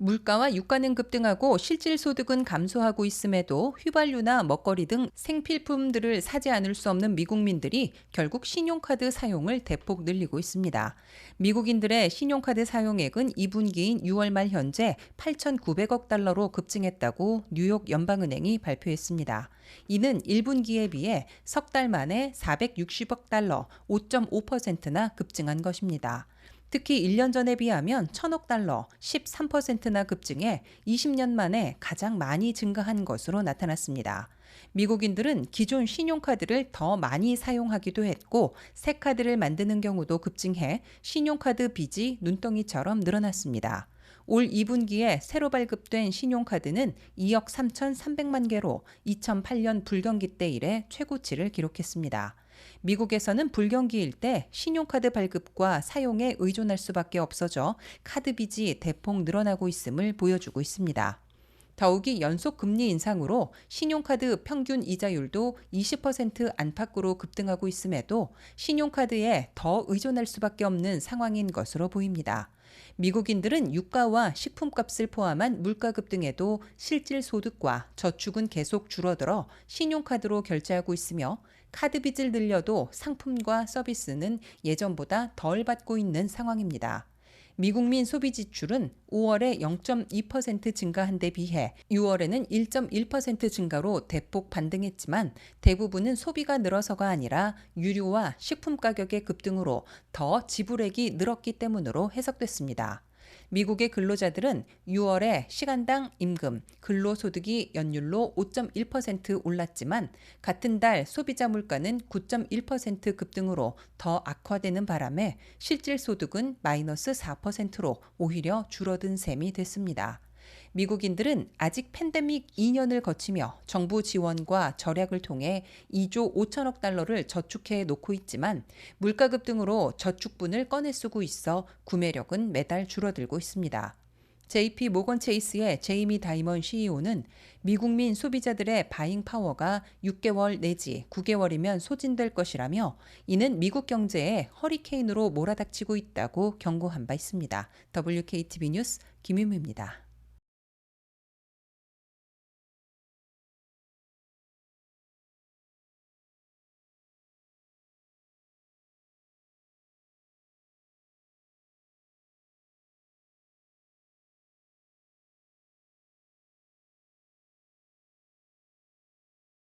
물가와 유가는 급등하고 실질 소득은 감소하고 있음에도 휘발유나 먹거리 등 생필품들을 사지 않을 수 없는 미국민들이 결국 신용카드 사용을 대폭 늘리고 있습니다. 미국인들의 신용카드 사용액은 2분기인 6월 말 현재 8,900억 달러로 급증했다고 뉴욕 연방은행이 발표했습니다. 이는 1분기에 비해 석 달 만에 460억 달러, 5.5%나 급증한 것입니다. 특히 1년 전에 비하면 1000억 달러, 13%나 급증해 20년 만에 가장 많이 증가한 것으로 나타났습니다. 미국인들은 기존 신용카드를 더 많이 사용하기도 했고 새 카드를 만드는 경우도 급증해 신용카드 빚이 눈덩이처럼 늘어났습니다. 올 2분기에 새로 발급된 신용카드는 2억 3,300만 개로 2008년 불경기 때 이래 최고치를 기록했습니다. 미국에서는 불경기일 때 신용카드 발급과 사용에 의존할 수밖에 없어져 카드 빚이 대폭 늘어나고 있음을 보여주고 있습니다. 더욱이 연속 금리 인상으로 신용카드 평균 이자율도 20% 안팎으로 급등하고 있음에도 신용카드에 더 의존할 수밖에 없는 상황인 것으로 보입니다. 미국인들은 유가와 식품값을 포함한 물가 급등에도 실질 소득과 저축은 계속 줄어들어 신용카드로 결제하고 있으며 카드 빚을 늘려도 상품과 서비스는 예전보다 덜 받고 있는 상황입니다. 미국민 소비 지출은 5월에 0.2% 증가한 데 비해 6월에는 1.1% 증가로 대폭 반등했지만 대부분은 소비가 늘어서가 아니라 유류와 식품 가격의 급등으로 더 지불액이 늘었기 때문으로 해석됐습니다. 미국의 근로자들은 6월에 시간당 임금, 근로소득이 연율로 5.1% 올랐지만 같은 달 소비자 물가는 9.1% 급등으로 더 악화되는 바람에 실질 소득은 마이너스 4%로 오히려 줄어든 셈이 됐습니다. 미국인들은 아직 팬데믹 2년을 거치며 정부 지원과 절약을 통해 2조 5천억 달러를 저축해 놓고 있지만 물가 급 등으로 저축분을 꺼내 쓰고 있어 구매력은 매달 줄어들고 있습니다. JP 모건 체이스의 제이미 다이먼 CEO는 미국민 소비자들의 바잉 파워가 6개월 내지 9개월이면 소진될 것이라며 이는 미국 경제에 허리케인으로 몰아닥치고 있다고 경고한 바 있습니다. WKTV 뉴스 김유미입니다.